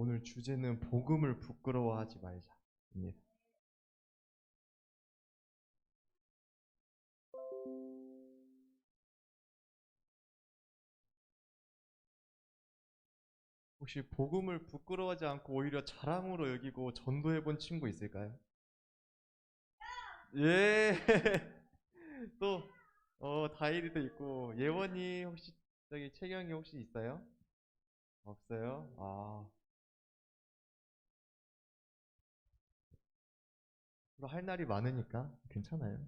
오늘 주제는 복음을 부끄러워하지 말자입니다. 혹시 복음을 부끄러워하지 않고 오히려 자랑으로 여기고 전도해 본 친구 있을까요? 예. 또 어, 다일이도 있고 예원이 혹시 저기 채경이 혹시 있어요? 없어요? 아. 할 날이 많으니까 괜찮아요.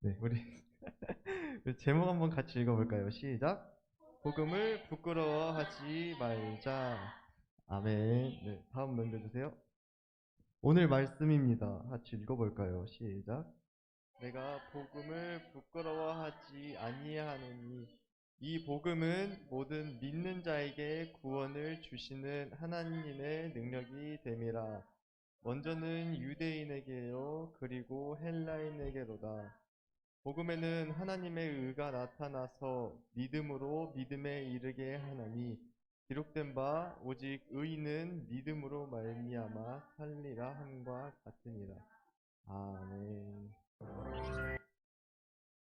네, 우리 제목 한번 같이 읽어볼까요? 시작. 복음을 부끄러워하지 말자. 아멘. 네, 다음 넘겨주세요. 오늘 말씀입니다. 같이 읽어볼까요? 시작. 내가 복음을 부끄러워하지 아니하노니 이 복음은 모든 믿는 자에게 구원을 주시는 하나님의 능력이 됨이라. 먼저는 유대인에게요, 그리고 헬라인에게로다. 복음에는 하나님의 의가 나타나서 믿음으로 믿음에 이르게 하나니 기록된 바 오직 의인은 믿음으로 말미암아 살리라 함과 같으니라. 아멘.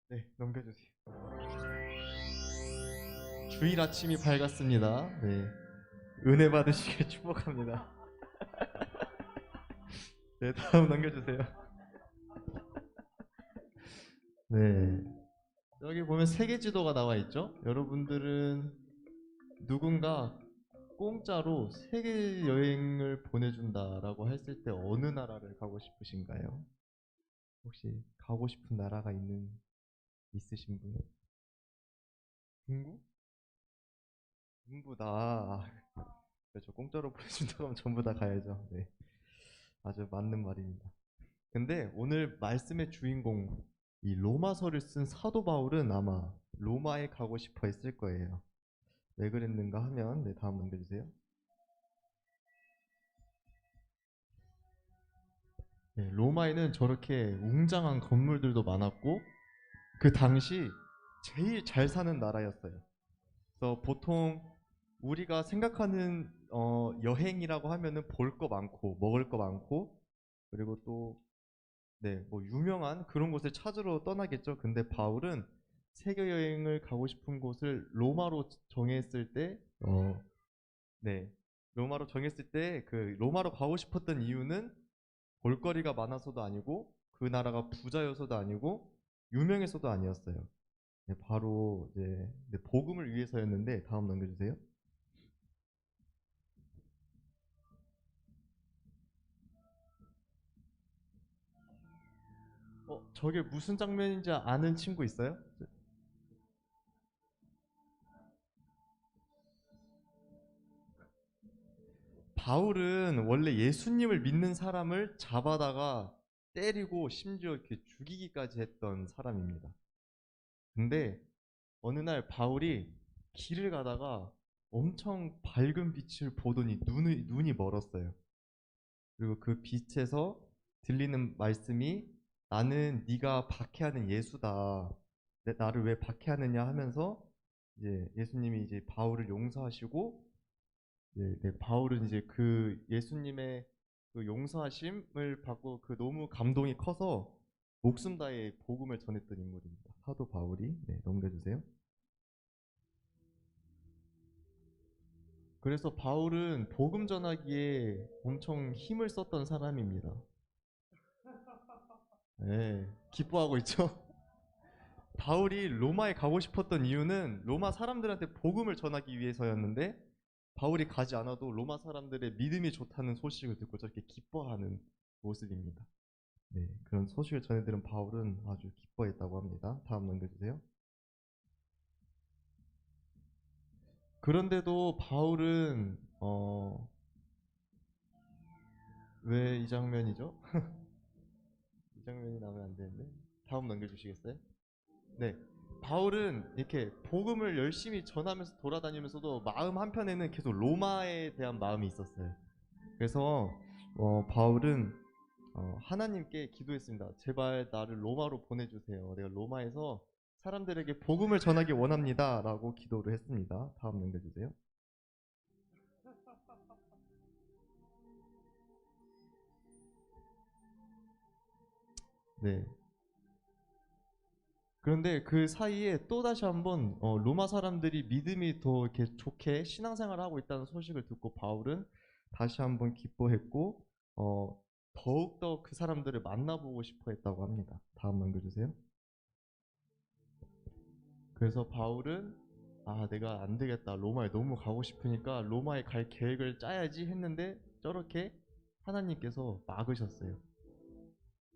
네, 넘겨주세요. 주일 아침이 밝았습니다. 네, 은혜 받으시길 축복합니다. 네, 다음 넘겨주세요. 네. 여기 보면 세계 지도가 나와 있죠? 여러분들은 누군가 공짜로 세계 여행을 보내준다라고 했을 때 어느 나라를 가고 싶으신가요? 혹시 가고 싶은 나라가 있는 있으신 분? 중국? 중부다. 그렇죠. 공짜로 보내준다고 하면 전부 다 가야죠. 네. 아주 맞는 말입니다. 근데 오늘 말씀의 주인공 이 로마서를 쓴 사도 바울은 아마 로마에 가고 싶어 했을 거예요. 왜 그랬는가 하면 네, 다음 넘겨주세요. 네, 로마에는 저렇게 웅장한 건물들도 많았고 그 당시 제일 잘 사는 나라였어요. 그래서 보통 우리가 생각하는 어, 여행이라고 하면은 볼 거 많고 먹을 거 많고 그리고 또 네, 뭐 유명한 그런 곳을 찾으러 떠나겠죠. 근데 바울은 세계 여행을 가고 싶은 곳을 로마로 정했을 때, 어, 네, 로마로 정했을 때 그 로마로 가고 싶었던 이유는 볼거리가 많아서도 아니고 그 나라가 부자여서도 아니고 유명해서도 아니었어요. 네, 바로 이제 네, 복음을 위해서였는데 다음 넘겨주세요. 저게 무슨 장면인지 아는 친구 있어요? 바울은 원래 예수님을 믿는 사람을 잡아다가 때리고 심지어 이렇게 죽이기까지 했던 사람입니다. 근데 어느 날 바울이 길을 가다가 엄청 밝은 빛을 보더니 눈이, 눈이 멀었어요. 그리고 그 빛에서 들리는 말씀이 나는 네가 박해하는 예수다. 내- 나를 왜 박해하느냐 하면서 이제 예수님이 이제 바울을 용서하시고 네, 네, 바울은 이제 그 예수님의 그 용서하심을 받고 그 너무 감동이 커서 목숨 다해 복음을 전했던 인물입니다. 사도 바울이 네, 넘겨주세요. 그래서 바울은 복음 전하기에 엄청 힘을 썼던 사람입니다. 네, 기뻐하고 있죠? 바울이 로마에 가고 싶었던 이유는 로마 사람들한테 복음을 전하기 위해서였는데 바울이 가지 않아도 로마 사람들의 믿음이 좋다는 소식을 듣고 저렇게 기뻐하는 모습입니다. 네, 그런 소식을 전해들은 바울은 아주 기뻐했다고 합니다. 다음 넘겨주세요. 그런데도 바울은 어, 왜 이 장면이죠? 이 장면이 나오면 안 되는데 다음 넘겨주시겠어요? 네. 바울은 이렇게 복음을 열심히 전하면서 돌아다니면서도 마음 한편에는 계속 로마에 대한 마음이 있었어요. 그래서 어, 바울은 어, 하나님께 기도했습니다. 제발 나를 로마로 보내주세요. 내가 로마에서 사람들에게 복음을 전하기 원합니다. 라고 기도를 했습니다. 다음 넘겨주세요. 네. 그런데 그 사이에 또 다시 한번 어, 로마 사람들이 믿음이 더 이렇게 좋게 신앙생활을 하고 있다는 소식을 듣고 바울은 다시 한번 기뻐했고 어, 더욱더 그 사람들을 만나보고 싶어 했다고 합니다. 다음 넘겨주세요. 그래서 바울은 아 내가 안 되겠다 로마에 너무 가고 싶으니까 로마에 갈 계획을 짜야지 했는데 저렇게 하나님께서 막으셨어요.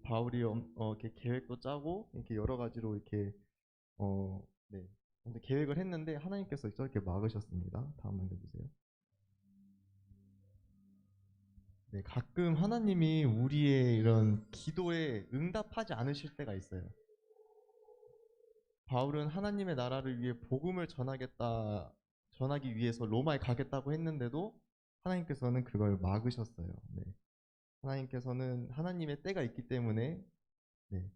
바울이 엄- 어, 이렇게 계획도 짜고 이렇게 여러 가지로 이렇게 어, 네. 계획을 했는데 하나님께서 저렇게 막으셨습니다. 다음 넘겨주세요. 네, 가끔 하나님이 우리의 이런 기도에 응답하지 않으실 때가 있어요. 바울은 하나님의 나라를 위해 복음을 전하겠다, 전하기 위해서 로마에 가겠다고 했는데도 하나님께서는 그걸 막으셨어요. 네. 하나님께서는 하나님의 때가 있기 때문에 네.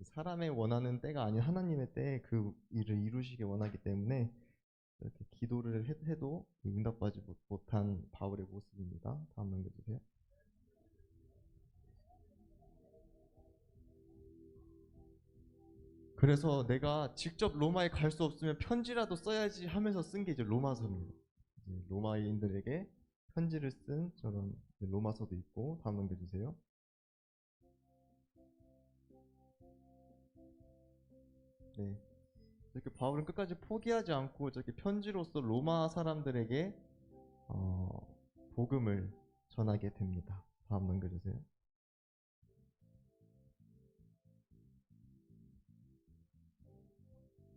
사람의 원하는 때가 아닌 하나님의 때에 그 일을 이루시기 원하기 때문에 이렇게 기도를 해- 해도 응답받지 못- 못한 바울의 모습입니다. 다음 넘겨주세요. 그래서 내가 직접 로마에 갈 수 없으면 편지라도 써야지 하면서 쓴 게 이제 로마서입니다. 이제 로마인들에게 편지를 쓴 저런 로마서도 있고 다음 넘겨주세요. 네. 이렇게 바울은 끝까지 포기하지 않고 저렇게 편지로서 로마 사람들에게 어, 복음을 전하게 됩니다. 다음 넘겨주세요.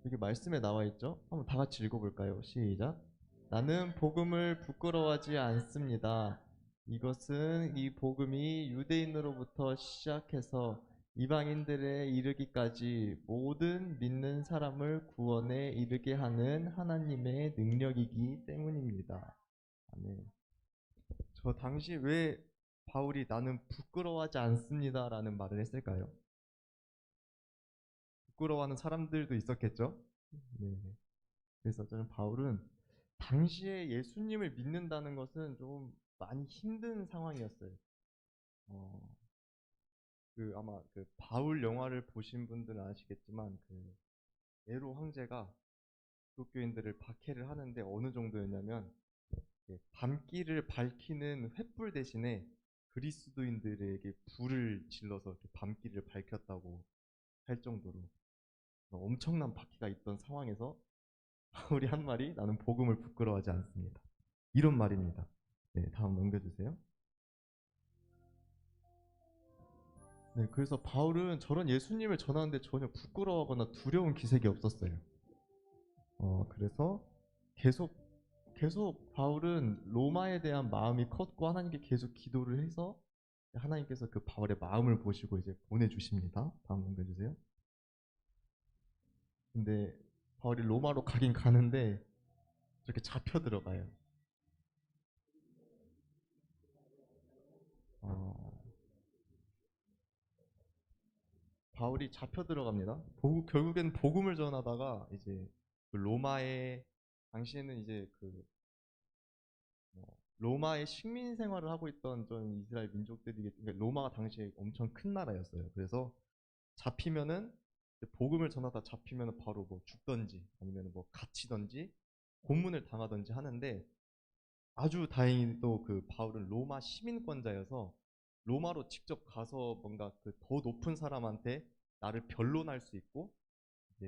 여기 말씀에 나와 있죠? 한번 다 같이 읽어볼까요? 시작. 나는 복음을 부끄러워하지 않습니다. 이것은 이 복음이 유대인으로부터 시작해서 이방인들에 이르기까지 모든 믿는 사람을 구원에 이르게 하는 하나님의 능력이기 때문입니다. 아멘. 저 당시 왜 바울이 나는 부끄러워하지 않습니다 라는 말을 했을까요? 부끄러워하는 사람들도 있었겠죠? 네. 그래서 저는 바울은 당시에 예수님을 믿는다는 것은 좀 많이 힘든 상황이었어요. 어, 그 아마 그 바울 영화를 보신 분들은 아시겠지만 그 네로 황제가 기독교인들을 박해를 하는데 어느 정도였냐면 밤길을 밝히는 횃불 대신에 그리스도인들에게 불을 질러서 밤길을 밝혔다고 할 정도로 엄청난 박해가 있던 상황에서 바울이 한 말이 나는 복음을 부끄러워하지 않습니다. 이런 말입니다. 네, 다음 넘겨주세요. 네, 그래서 바울은 저런 예수님을 전하는데 전혀 부끄러워하거나 두려운 기색이 없었어요. 어, 그래서 계속 계속 바울은 로마에 대한 마음이 컸고 하나님께 계속 기도를 해서 하나님께서 그 바울의 마음을 보시고 이제 보내주십니다. 다음 넘겨주세요. 근데 바울이 로마로 가긴 가는데 저렇게 잡혀 들어가요. 어, 바울이 잡혀 들어갑니다. 보- 결국엔 복음을 전하다가 이제 그 로마의 당시에는 이제 그 뭐, 로마의 식민 생활을 하고 있던 전 이스라엘 민족들이 그러니까 로마가 당시에 엄청 큰 나라였어요. 그래서 잡히면은 복음을 전하다 잡히면은 바로 뭐 죽던지 아니면 뭐 갇히던지 고문을 당하던지 하는데 아주 다행히도 그 바울은 로마 시민권자여서 로마로 직접 가서 뭔가 그 더 높은 사람한테 나를 변론할 수 있고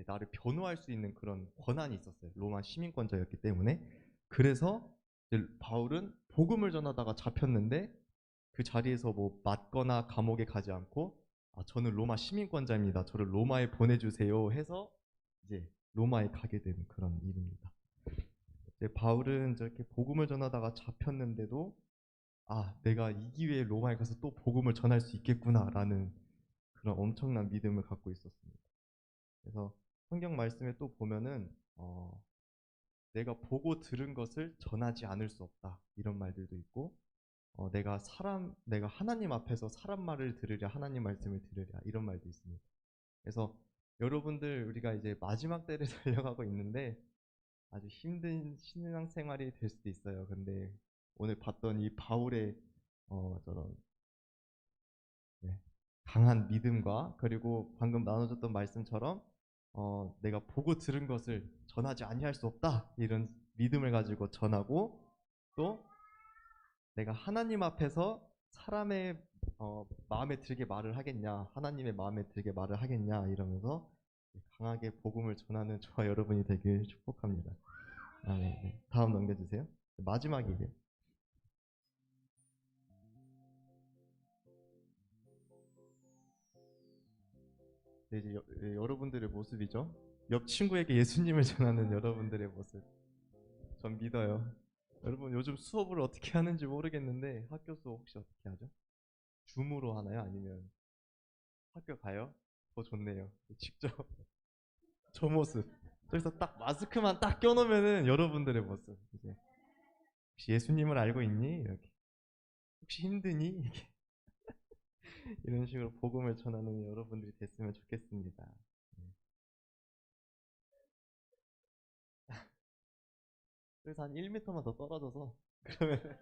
나를 변호할 수 있는 그런 권한이 있었어요. 로마 시민권자였기 때문에 그래서 바울은 복음을 전하다가 잡혔는데 그 자리에서 뭐 맞거나 감옥에 가지 않고 아, 저는 로마 시민권자입니다. 저를 로마에 보내주세요 해서 이제 로마에 가게 되는 그런 일입니다. 바울은 저렇게 복음을 전하다가 잡혔는데도 아, 내가 이 기회에 로마에 가서 또 복음을 전할 수 있겠구나라는 그런 엄청난 믿음을 갖고 있었습니다. 그래서 성경 말씀에 또 보면은 어, 내가 보고 들은 것을 전하지 않을 수 없다 이런 말들도 있고 어, 내가 사람 내가 하나님 앞에서 사람 말을 들으랴 하나님 말씀을 들으랴 이런 말도 있습니다. 그래서 여러분들 우리가 이제 마지막 때를 달려가고 있는데 아주 힘든 신앙 생활이 될 수도 있어요. 근데 오늘 봤던 이 바울의 어, 저런 네, 강한 믿음과 그리고 방금 나눠줬던 말씀처럼 어, 내가 보고 들은 것을 전하지 아니할 수 없다 이런 믿음을 가지고 전하고 또 내가 하나님 앞에서 사람의 어, 마음에 들게 말을 하겠냐 하나님의 마음에 들게 말을 하겠냐 이러면서 강하게 복음을 전하는 저와 여러분이 되길 축복합니다. 아, 네, 네. 다음 넘겨주세요. 마지막이에요. 네, 이제 여, 예, 여러분들의 모습이죠. 옆 친구에게 예수님을 전하는 여러분들의 모습. 전 믿어요. 여러분 요즘 수업을 어떻게 하는지 모르겠는데 학교 수업 혹시 어떻게 하죠? 줌으로 하나요? 아니면 학교 가요? 더 좋네요. 직접 저 모습. 그래서 딱 마스크만 딱 껴놓으면은 여러분들의 모습. 이제 혹시 예수님을 알고 있니? 이렇게. 혹시 힘드니? 이렇게. 이런 식으로 복음을 전하는 여러분들이 됐으면 좋겠습니다. 그래서 한 1m만 더 떨어져서 그러면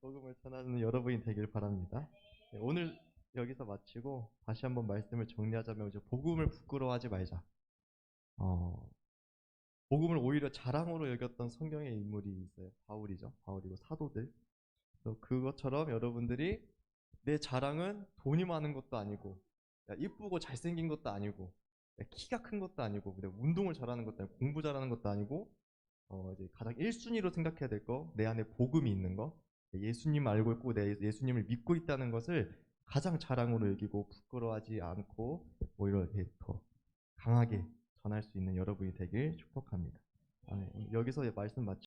복음을 전하는 여러분이 되길 바랍니다. 네, 오늘 여기서 마치고 다시 한번 말씀을 정리하자면 이제 복음을 부끄러워하지 말자. 어, 복음을 오히려 자랑으로 여겼던 성경의 인물이 있어요. 바울이죠. 바울이고 사도들. 그래서 그것처럼 여러분들이 내 자랑은 돈이 많은 것도 아니고, 야, 이쁘고 잘생긴 것도 아니고, 야, 키가 큰 것도 아니고, 운동을 잘하는 것도 아니고, 공부 잘하는 것도 아니고, 어, 이제 가장 1순위로 생각해야 될 거, 내 안에 복음이 있는 거, 예수님 알고 있고, 내 예수님을 믿고 있다는 것을 가장 자랑으로 여기고, 부끄러워하지 않고, 오히려 이렇게 더 강하게 전할 수 있는 여러분이 되길 축복합니다. 아, 네. 여기서 말씀 마치